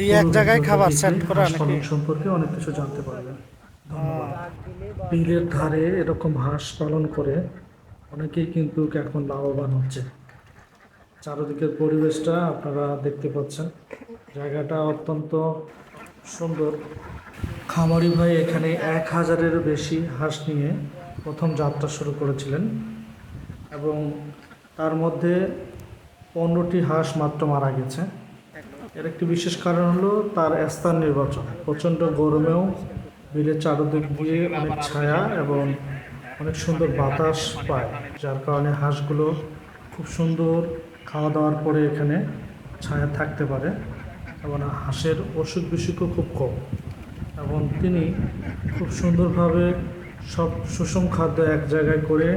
এই এক জায়গায় খাবার সেট করা নাকি? সম্পর্কে অনেক কিছু জানতে পারবেন। বিলের ধারে এরকম হাঁস পালন করে অনেকেই কিন্তু এখন লাভবান হচ্ছে। চারিদিকের পরিবেশটা আপনারা দেখতে পাচ্ছেন। জায়গাটা অত্যন্ত সুন্দর। খামারি ভাই এখানে এক হাজারেরও বেশি হাঁস নিয়ে প্রথম যাত্রা শুরু করেছিলেন এবং তার মধ্যে পনেরোটি হাঁস মাত্র মারা গেছে। এর একটি বিশেষ কারণ হলো তার স্থান নির্বাচন। প্রচণ্ড গরমেও বিলের চারদিক দিয়ে অনেক ছায়া এবং অনেক সুন্দর বাতাস পায়, যার কারণে হাঁসগুলো খুব সুন্দর খাওয়া দাওয়ার পরে এখানে ছায়া থাকতে পারে এবং হাঁসের অসুখ বিসুখও খুব কম এবং তিনি খুব সুন্দরভাবে সব সুষম খাদ্য এক জায়গায় করে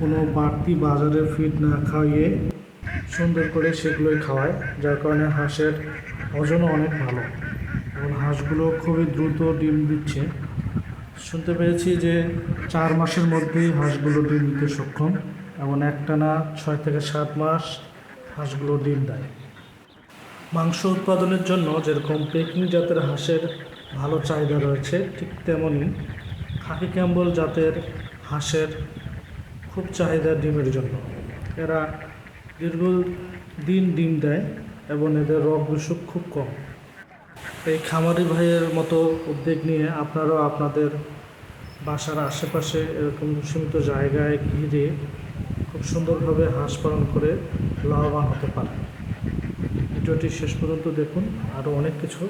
কোনো বাড়তি বাজারে ফিড না খাইয়ে সুন্দর করে সেগুলোই খাওয়ায়, যার কারণে হাঁসের ওজনও অনেক ভালো। এবং হাঁসগুলো খুবই দ্রুত ডিম দিচ্ছে। শুনতে পেরেছি যে চার মাসের মধ্যেই হাঁসগুলো ডিম দিতে সক্ষম এবং একটানা ছয় থেকে সাত মাস হাঁসগুলো ডিম দেয়। মাংস উৎপাদনের জন্য যেরকম পেকিং জাতের হাঁসের ভালো চাহিদা রয়েছে, ঠিক তেমনই খাকি ক্যাম্বল জাতের হাঁসের খুব চাহিদা ডিমের জন্য। এরা দীর্ঘ দিন ডিম দেয় এবং এদের রোগ বিসুখ খুব কম। এই খামারি ভাইয়ের মতো উদ্যোগ নিয়ে আপনারাও আপনাদের বাসার আশেপাশে এরকম সীমিত জায়গায় ঘিরে খুব সুন্দরভাবে হাঁস পালন করে লাভবান হতে পারেন। ভিডিওটি শেষ পর্যন্ত দেখুন, আরও অনেক কিছু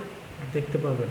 দেখতে পাবেন।